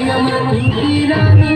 భయమతి రాణి